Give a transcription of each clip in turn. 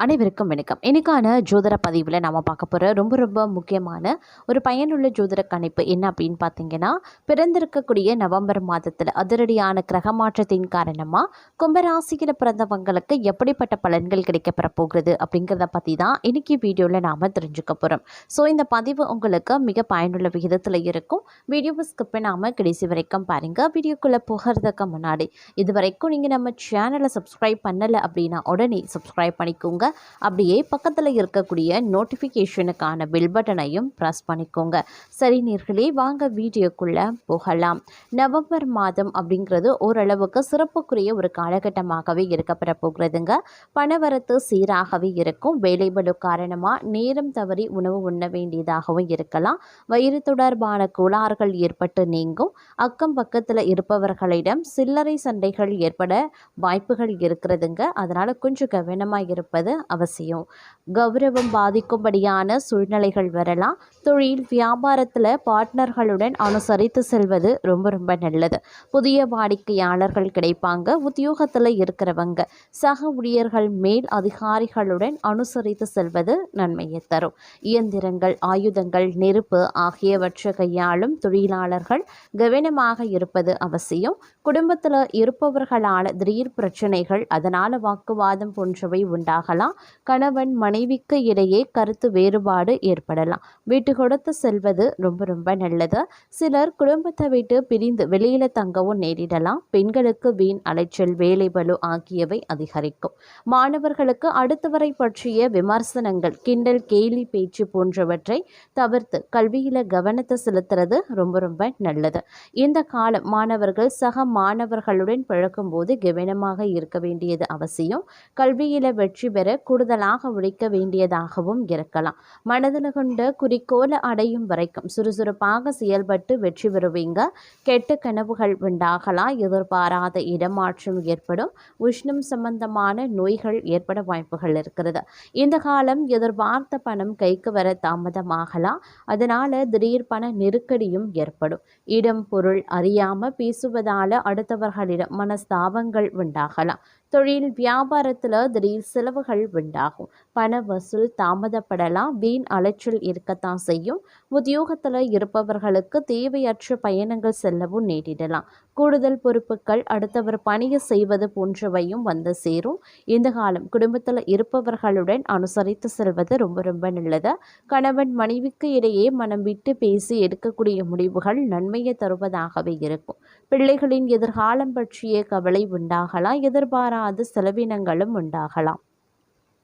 அனைவருக்கும் வணக்கம். எனக்கான ஜோதிட பதிவில் நாம் பார்க்க போகிற ரொம்ப ரொம்ப முக்கியமான ஒரு பயனுள்ள ஜோதிட கணிப்பு என்ன அப்படின்னு பார்த்தீங்கன்னா பிறந்திருக்கக்கூடிய நவம்பர் மாதத்தில் அதிரடியான கிரக மாற்றத்தின் காரணமாக கும்பராசியில் பிறந்தவங்களுக்கு எப்படிப்பட்ட பலன்கள் கிடைக்கப்பெற போகிறது அப்படிங்கிறத பற்றி தான் இன்னைக்கு வீடியோவில் நாம் தெரிஞ்சுக்க போகிறோம் ஸோ இந்த பதிவு உங்களுக்கு மிக பயனுள்ள விகிதத்தில் இருக்கும். வீடியோவை ஸ்கிப்பை நாம் கடைசி வரைக்கும் பாருங்கள் வீடியோக்குள்ளே போகிறதுக்கு முன்னாடி இது வரைக்கும் நீங்கள் நம்ம சேனலை சப்ஸ்கிரைப் பண்ணலை அப்படின்னா உடனே சப்ஸ்கிரைப் பண்ணிக்கோங்க. அப்படியே பக்கத்தில் இருக்கக்கூடிய நோட்டிஃபிகேஷனுக்கான பில் பட்டனையும் ப்ரெஸ் பண்ணிக்கோங்க. சரி நேர்களே வாங்க வீடியோக்குள்ளே போகலாம். நவம்பர் மாதம் அப்படிங்கிறது ஓரளவுக்கு சிறப்புக்குரிய ஒரு காலகட்டமாகவே இருக்கப்பட போகிறதுங்க. பணவரத்து சீராகவே இருக்கும். வேலைபடு காரணமாக நேரம் தவறி உணவு உண்ண வேண்டியதாகவும் இருக்கலாம். வயிறு தொடர்பான கோளாறுகள் ஏற்பட்டு நீங்கும். அக்கம் பக்கத்தில் இருப்பவர்களிடம் சில்லறை சண்டைகள் ஏற்பட வாய்ப்புகள் இருக்கிறதுங்க. அதனால் கொஞ்சம் கவனமாக இருப்பது அவசியம். கௌரவம் பாதிக்கும்படியான சூழ்நிலைகள் வரலாம். தொழில் வியாபாரத்தில் பார்ட்னர்களுடன் அனுசரித்து செல்வது ரொம்ப ரொம்ப நல்லது. புதிய வாடிக்கையாளர்கள் கிடைப்பாங்க. உத்தியோகத்தில் இருக்கிறவங்க சக ஊழியர்கள் மேல் அதிகாரிகளுடன் அனுசரித்து செல்வது நன்மையை தரும். இயந்திரங்கள் ஆயுதங்கள் நெருப்பு ஆகியவற்றை கையாளும் தொழிலாளர்கள் கவனமாக இருப்பது அவசியம். குடும்பத்தில் இருப்பவர்களால் திடீர் பிரச்சனைகள் அதனால் வாக்குவாதம் போன்றவை உண்டாகலாம். கணவன் மனைவிக்கு இடையே கருத்து வேறுபாடு ஏற்படலாம். வீட்டு கொடுத்து செல்வது ரொம்ப ரொம்ப நல்லது. சிலர் குடும்பத்தை விட்டு பிரிந்து வெளியில் தங்கவும் நேரிடலாம். பெண்களுக்கு வீண் அலைச்சல் வேலை பலு ஆகியவை அதிகரிக்கும். மாணவர்களுக்கு அடுத்தவரை பற்றிய விமர்சனங்கள் கிண்டல் கேலி பேச்சு போன்றவற்றை தவிர்த்து கல்வியில் கவனத்தை செலுத்துறது ரொம்ப ரொம்ப நல்லது. இந்த காலம் மாணவர்கள் சக மாணவர்களுடன் பழகும்போது கவனமாக இருக்க வேண்டியது அவசியம். கல்வியில் வெற்றி பெற கூடுதலாக உழைக்க வேண்டியதாகவும் இருக்கலாம். மனதில் கொண்ட குறிக்கோளை அடையும் வரைக்கும் சுறுசுறுப்பாக செயல்பட்டு வெற்றி பெறுவீங்க. கெட்ட கனவுகள் உண்டாகலாம் எதிர்பாராத இடமாற்றம் ஏற்படும். உஷ்ணம் சம்பந்தமான நோய்கள் ஏற்பட வாய்ப்புகள் இருக்கிறது. இந்த காலம் எதிர்பார்த்த பணம் கைக்கு வர தாமதமாகலாம் அதனால திடீர் பண நெருக்கடியும் ஏற்படும். இடம் பொருள் அறியாம பேசுவதால அடுத்தவர்களிடம் மனஸ்தாபங்கள் உண்டாகலாம். தொழில் வியாபாரத்தில் திடீர் செலவுகள் உண்டாகும். பண வசூல் தாமதப்படலாம். வீண் அலைச்சல் இருக்கத்தான் செய்யும். உத்தியோகத்தில் இருப்பவர்களுக்கு தேவையற்ற பயணங்கள் செல்லவும் நேரிடலாம். கூடுதல் பொறுப்புகள் அடுத்தவர் பணியை செய்வது போன்றவையும் வந்து சேரும். இந்த காலம் குடும்பத்தில் இருப்பவர்களுடன் அனுசரித்து செல்வது ரொம்ப ரொம்ப நல்லது. கணவன் மனைவிக்கு இடையே மனம் விட்டு பேசி எடுக்கக்கூடிய முடிவுகள் நன்மையை தருவதாகவே இருக்கும். பிள்ளைகளின் எதிர்காலம் பற்றிய கவலை உண்டாகலாம். எதிர்பாராத செலவினங்களும் உண்டாகலாம்.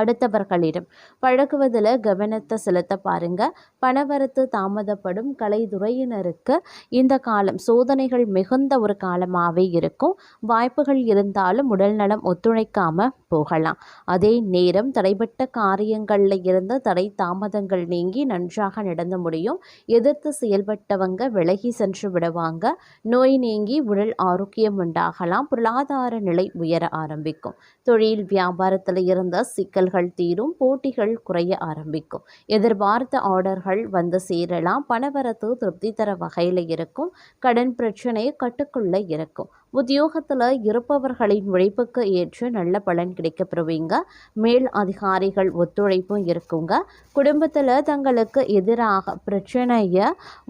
அடுத்தவர்களிடம். பழகுவதில் கவனத்தை செலுத்த பாருங்க. பணவரத்து தாமதப்படும் கலைத்துறையினருக்கு இந்த காலம் சோதனைகள் மிகுந்த ஒரு காலமாகவே இருக்கும். வாய்ப்புகள் இருந்தாலும் உடல்நலம் ஒத்துழைக்காம போகலாம். அதே நேரம் தடைப்பட்ட காரியங்களில் இருந்து தடை தாமதங்கள் நீங்கி நன்றாக நடந்து முடியும். எதிர்த்து செயல்பட்டவங்க விலகி சென்று விடுவாங்க. நோய் நீங்கி உடல் ஆரோக்கியம் உண்டாகலாம். பொருளாதார நிலை உயர ஆரம்பிக்கும். தொழில் வியாபாரத்தில் இருந்த சிக்கல்கள் தீரும் போட்டிகள் குறைய ஆரம்பிக்கும். எதிர்பார்த்த ஆர்டர்கள் வந்து சேரலாம். பணவரத்து திருப்தி தர வகையில் இருக்கும். கடன் பிரச்சனை கட்டுக்குள்ளே இருக்கும் உத்தியோகத்தில் இருப்பவர்களின் உழைப்புக்கு ஏற்று நல்ல பலன் கிடைக்கப்பெறுவீங்க. மேல் அதிகாரிகள் ஒத்துழைப்பும் இருக்குங்க. குடும்பத்தில் தங்களுக்கு எதிராக பிரச்சனையை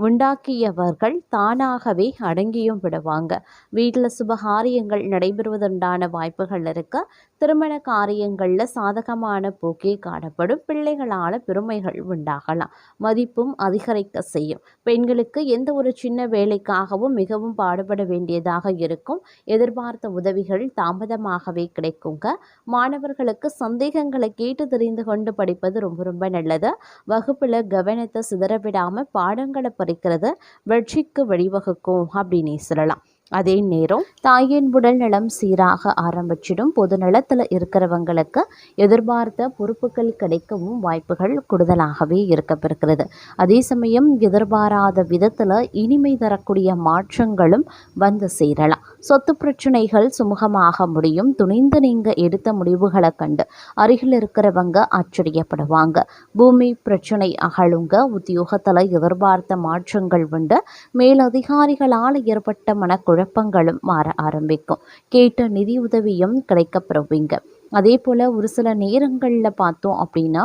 உண்டாக்கியவர்கள் தானாகவே அடங்கியும் விடுவாங்க. வீட்டில் சுபகாரியங்கள் நடைபெறுவதுண்டான வாய்ப்புகள் இருக்க. திருமண காரியங்களில் சாதகமான போக்கே காணப்படும். பிள்ளைகளால் பெருமைகள் உண்டாகலாம். மதிப்பும் அதிகரிக்க செய்யும். பெண்களுக்கு எந்த ஒரு சின்ன வேலைக்காகவும் மிகவும் பாடுபட வேண்டியதாக இருக்கும். எதிர்பார்த்த உதவிகள் தாமதமாகவே கிடைக்குங்க. மாணவர்களுக்கு சந்தேகங்களை கேட்டு தெரிந்து கொண்டு படிப்பது ரொம்ப ரொம்ப நல்லது. வகுப்பில் கவனத்தை சிதறவிடாமல் பாடங்களை பறிக்கிறது வெற்றிக்கு வழிவகுக்கும் அப்படின்னு சொல்லலாம். அதே நேரம் தாயின் உடல் நலம் சீராக ஆரம்பிச்சிடும். பொது நலத்தில் இருக்கிறவங்களுக்கு எதிர்பார்த்த பொறுப்புகள் கிடைக்கவும் வாய்ப்புகள் கூடுதலாகவே இருக்கப்பெறுகிறது. அதே சமயம் எதிர்பாராத விதத்தில் இனிமை தரக்கூடிய மாற்றங்களும் வந்து சேரலாம். சொத்து பிரச்சனைகள் சுமூகமாக முடியும். துணிந்து நீங்கள் எடுத்த முடிவுகளை கண்டு அருகில் இருக்கிறவங்க ஆச்சரியப்படுவாங்க. பூமி பிரச்சனை அகழுங்க உத்தியோகத்தில் எதிர்பார்த்த மாற்றங்கள் உண்டு. மேலதிகாரிகளால் ஏற்பட்ட மனக்குழப்பங்களும் மாற ஆரம்பிக்கும். கேட்ட நிதி உதவியும் கிடைக்கப்பெறுவீங்க அதே போல் ஒரு சில நேரங்களில் பார்த்தோம் அப்படின்னா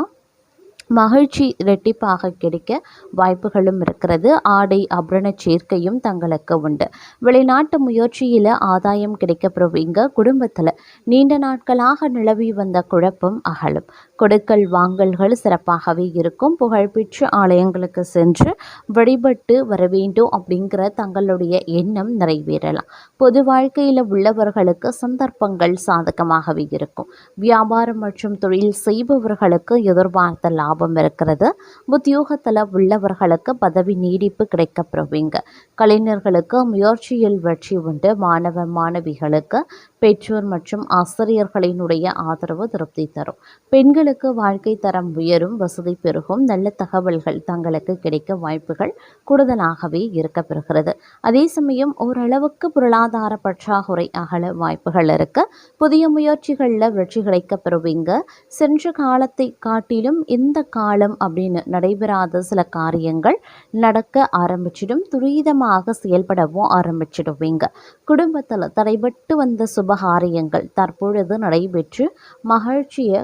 மகிழ்ச்சி இரட்டிப்பாக கிடைக்க வாய்ப்புகளும் இருக்கிறது. ஆடை ஆபரண சேர்க்கையும் தங்களுக்கு உண்டு. வெளிநாட்டு முயற்சியில் ஆதாயம் கிடைக்கப்பெறுவீங்க குடும்பத்தில் நீண்ட நாட்களாக நிலவி வந்த குழப்பம் அகலும். கொடுக்கல் வாங்கல்கள் சிறப்பாகவே இருக்கும். புகழ்பெற்ற ஆலயங்களுக்கு சென்று வழிபட்டு வர வேண்டும் அப்படிங்கிற தங்களுடைய எண்ணம் நிறைவேறலாம். பொது வாழ்க்கையில் உள்ளவர்களுக்கு சந்தர்ப்பங்கள் சாதகமாகவே இருக்கும். வியாபாரம் மற்றும் தொழில் செய்பவர்களுக்கு எதிர்பார்த்த லாபம் இருக்கிறது. உத்தியோகத்தில் உள்ளவர்களுக்கு பதவி நீடிப்பு கிடைக்கப்பெறுவீங்க கலைஞர்களுக்கு முயற்சியில் வெற்றி உண்டு. மாணவ மாணவிகளுக்கு பெற்றோர் மற்றும் ஆசிரியர்களினுடைய ஆதரவு திருப்தி தரும். பெண்களுக்கு வாழ்க்கை தரம் உயரும் வசதி பெருகும் நல்ல தகவல்கள் தங்களுக்கு கிடைக்க வாய்ப்புகள் கூடுதலாகவே இருக்க பெறுகிறது அதே சமயம் ஓரளவுக்கு பொருளாதார பற்றாக்குறை அகல வாய்ப்புகள் இருக்க புதிய முயற்சிகளில் வெற்றி கிடைக்க பெறுவீங்க. சென்ற காலத்தை காட்டிலும் இந்த காலம் அப்படின்னு நடைபெறாத சில காரியங்கள் நடக்க ஆரம்பிச்சிடும் துரிதமாக செயல்படவும் ஆரம்பிச்சிடுவீங்க. குடும்பத்தில் தடைபட்டு வந்த சுப சுபகாரியங்கள் தற்பொழுது நடைபெற்று மகிழ்ச்சியை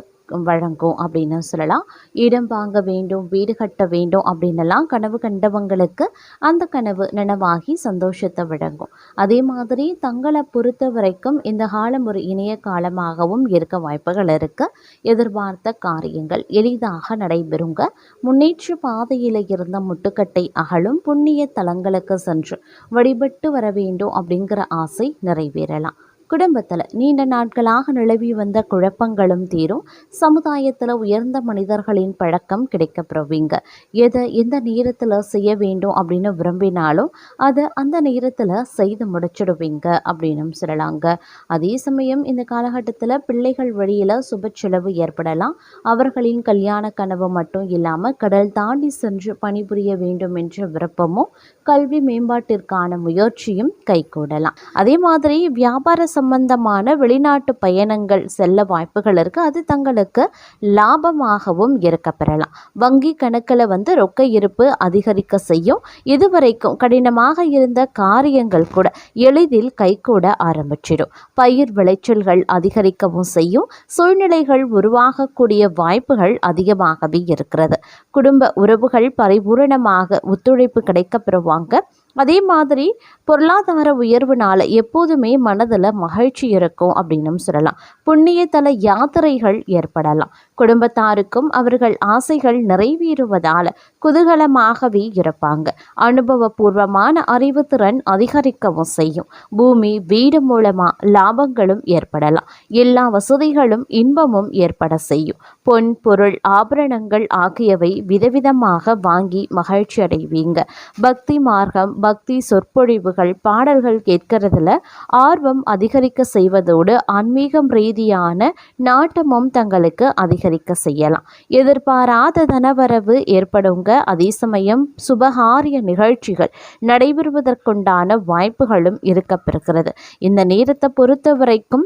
வழங்கும் அப்படின்னு சொல்லலாம். இடம் வாங்க வேண்டும் வீடு கட்ட வேண்டும் அப்படின்னெல்லாம் கனவு கண்டவங்களுக்கு அந்த கனவு நனவாகி சந்தோஷத்தை வழங்கும். அதே மாதிரி தங்களை பொறுத்த வரைக்கும் இந்த காலம் ஒரு இணைய காலமாகவும் இருக்க வாய்ப்புகள் இருக்கு. எதிர்பார்த்த காரியங்கள் எளிதாக நடைபெறுங்க. முன்னேற்ற பாதையில் இருந்த முட்டுக்கட்டை அகலும் புண்ணிய தலங்களுக்கு சென்று வழிபட்டு வர வேண்டும் அப்படிங்கிற ஆசை நிறைவேறலாம். குடும்பத்தில் நீண்ட நாட்களாக நிலவி வந்த குழப்பங்களும் தீரும். சமுதாயத்தில் உயர்ந்த மனிதர்களின் பழக்கம் கிடைக்கப்பெறுவீங்க. எதை எந்த நேரத்தில் செய்ய வேண்டும் அப்படின்னு விரும்பினாலும் அதை அந்த நேரத்தில் செய்து முடிச்சிடுவீங்க அப்படின்னு சொல்லலாங்க. அதே சமயம் இந்த காலகட்டத்தில் பிள்ளைகள் வழியில் சுப செலவு ஏற்படலாம். அவர்களின் கல்யாண கனவு மட்டும் இல்லாமல் கடல் தாண்டி சென்று பணிபுரிய வேண்டும் என்ற விருப்பமும் கல்வி மேம்பாட்டிற்கான முயற்சியும் கைகூடலாம். அதே மாதிரி வியாபார சம்பந்தமான வெளிநாட்டு பயணங்கள் செல்ல வாய்ப்புகள் இருக்குது அது தங்களுக்கு லாபமாகவும் இருக்கப்பெறலாம் வங்கி கணக்கில் வந்து ரொக்க இருப்பு அதிகரிக்க செய்யும். இதுவரைக்கும் கடினமாக இருந்த காரியங்கள் கூட எளிதில் கைகூட ஆரம்பிச்சிடும். பயிர் விளைச்சல்கள் அதிகரிக்கவும் செய்யும். சூழ்நிலைகள் உருவாகக்கூடிய வாய்ப்புகள் அதிகமாகவே இருக்கிறது. குடும்ப உறவுகள் பரிபூரணமாக ஒத்துழைப்பு கிடைக்கப்பெறுவாங்க அதே மாதிரி பொருளாதார உயர்வுனால எப்போதுமே மனதில் மகிழ்ச்சி இருக்கும் அப்படின்னு சொல்லலாம். புண்ணியத்தல யாத்திரைகள் ஏற்படலாம். குடும்பத்தாருக்கும் அவர்கள் ஆசைகள் நிறைவேறுவதால் குதூகலமாகவே இருப்பாங்க. அனுபவபூர்வமான அறிவுத்திறன் அதிகரிக்கவும் செய்யும். பூமி வீடு மூலமா லாபங்களும் ஏற்படலாம். எல்லா வசதிகளும் இன்பமும் ஏற்பட செய்யும். பொன் பொருள் ஆபரணங்கள் ஆகியவை விதவிதமாக வாங்கி மகிழ்ச்சி அடைவீங்க பக்தி மார்க்கம் பக்தி சொற்பொழிவுகள் பாடல்கள் கேட்கறதுல ஆர்வம் அதிகரிக்க செய்வதோடு ஆன்மீகம் ரீதியான நாட்டமும் தங்களுக்கு அதிக அதிகரிக்க செய்யலாம். எதிர்பாராத தனவரவு ஏற்படுங்க. அதே சமயம் சுபகாரிய நிகழ்ச்சிகள் நடைபெறுவதற்குண்டான வாய்ப்புகளும் இருக்கப்பெறுகிறது. இந்த நேரத்தை பொறுத்த வரைக்கும்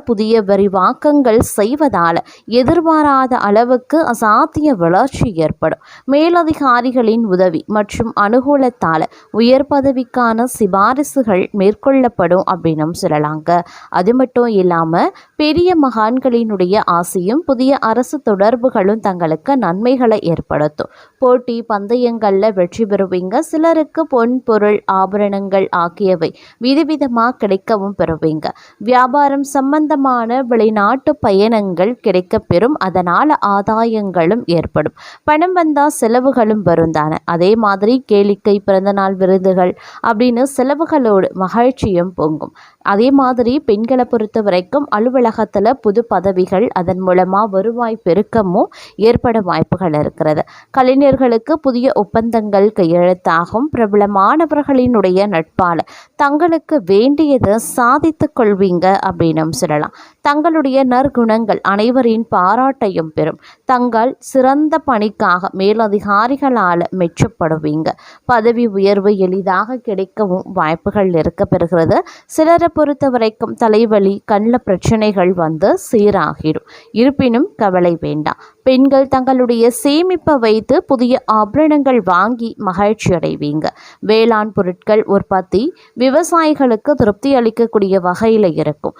புதிய விரிவாக்கங்கள் செய்வதால் எதிர்பாராத அளவுக்கு அசாத்திய வளர்ச்சி ஏற்படும். மேலதிகாரிகளின் உதவி மற்றும் அனுகூலத்தால் உயர் பதவிக்கான சிபாரிசுகள் மேற்கொள்ளப்படும் அப்படின்னு சொல்லலாங்க. அது மட்டும் இல்லாமல் பெரிய மகான்களினுடைய ஆசையும் புதிய அரசு தொடர்புகளும் தங்களுக்கு நன்மைகளை ஏற்படுத்தும். போட்டி பந்தயங்களில் வெற்றி பெறுவீங்க. சிலருக்கு பொன் பொருள் ஆபரணங்கள் ஆகியவை விதவிதமாக கிடைக்கவும் பெறுவீங்க. வியாபாரம் சம்பந்தமான வெளிநாட்டு பயணங்கள் கிடைக்கப்பெறும் அதனால் ஆதாயங்களும் ஏற்படும். பணம் வந்தால் செலவுகளும் வரும் தானே அதே மாதிரி கேளிக்கை பிறந்தநாள் விருதுகள் அப்படின்னு செலவுகளோடு மகிழ்ச்சியும் பொங்கும். அதே மாதிரி பெண்களை பொறுத்த வரைக்கும் அலுவலகத்தில் புது பதவிகள் அதன் மூலமாக வருவாய் பெருக்கமும் ஏற்பட வாய்ப்புகள் இருக்கிறது. கலைஞர்களுக்கு புதிய ஒப்பந்தங்கள் கையெழுத்தாகும். பிரபலமானவர்களினுடைய நட்பால் தங்களுக்கு வேண்டியதை சாதித்து கொள்வீங்க அப்படின்னும் சொல்லி பெறலாம் தங்களுடைய நற்குணங்கள் அனைவரின் பாராட்டையும் பெறும். தங்கள் சிறந்த பணிக்காக மேலதிகாரிகளால் மெச்சப்படுவீங்க. பதவி உயர்வு எளிதாக கிடைக்கவும் வாய்ப்புகள் இருக்க பெறுகிறது சிலரை பொறுத்த வரைக்கும் தலைவலி கண்ணில் பிரச்சனைகள் வந்து சீராகிடும். இருப்பினும் கவலை வேண்டாம். பெண்கள் தங்களுடைய சேமிப்பை வைத்து புதிய ஆபரணங்கள் வாங்கி மகிழ்ச்சி அடைவீங்க. வேளாண் பொருட்கள் உற்பத்தி விவசாயிகளுக்கு திருப்தி அளிக்கக்கூடிய வகையில் இருக்கும்.